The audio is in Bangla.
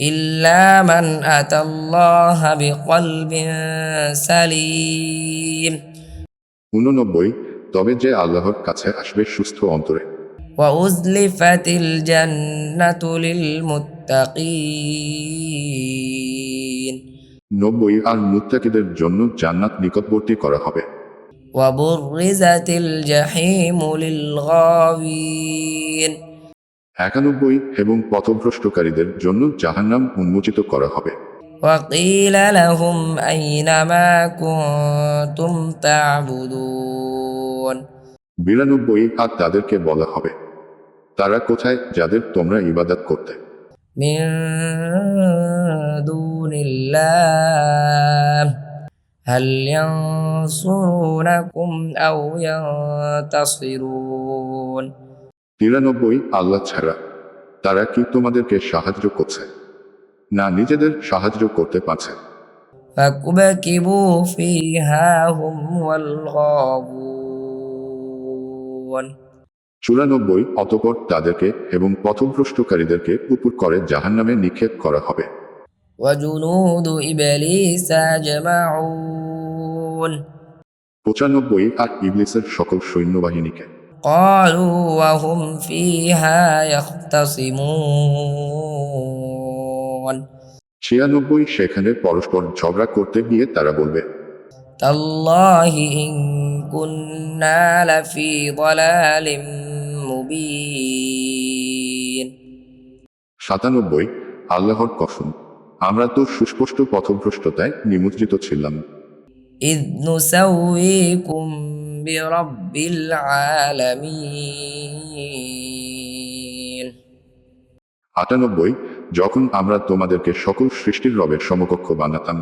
إلا من أتى الله بقلب سليم উননব্বই তবে যে আল্লাহর কাছে আসবে সুস্থ অন্তরে وأزلفت الجنة للمتقين নব্বই আর মুত্তাকিদের জন্য জান্নাত নিকটবর্তী করা হবে وبرزت الجحيم للغاوين একানব্বই এবং পথভ্রষ্টকারীদের জন্য জাহান্নাম উন্মোচিত করা হবে وقيل لهم أين ما كنتم تعبدون বিরানব্বই আর তাদেরকে বলা হবে তারা কোথায় যাদের তোমরা ইবাদত করতে من دون الله هل ينصرونكم أو ينتصرون নিরানব্বই আল্লাহ ছাড়া। তারা কি তোমাদেরকে সাহায্য করছে? না নিজেদের সাহায্য করতে পারছে। চুরানব্বই অতপর তাদেরকে এবং পথভ্রষ্টকারীদেরকে উপর করে জাহান নামে নিক্ষেপ করা হবে। পঁচানব্বই আর ইবলিসের সকল সৈন্যবাহিনীকে। قالوا وهم فيها يختصمون ছিয়ানব্বই সেখানে পরস্পর ঝগড়া করতে গিয়ে তারা বলবে تالله إن كنا لفي ضلال مبين সাতানব্বই আল্লাহর কসম আমরা তো সুস্পষ্ট পথভ্রষ্টতায় নিমজ্জিত ছিলাম إذ نسويكم برب العالمين আটানব্বই যখন আমরা তোমাদেরকে সকল সৃষ্টির রবের সমকক্ষ বানাতাম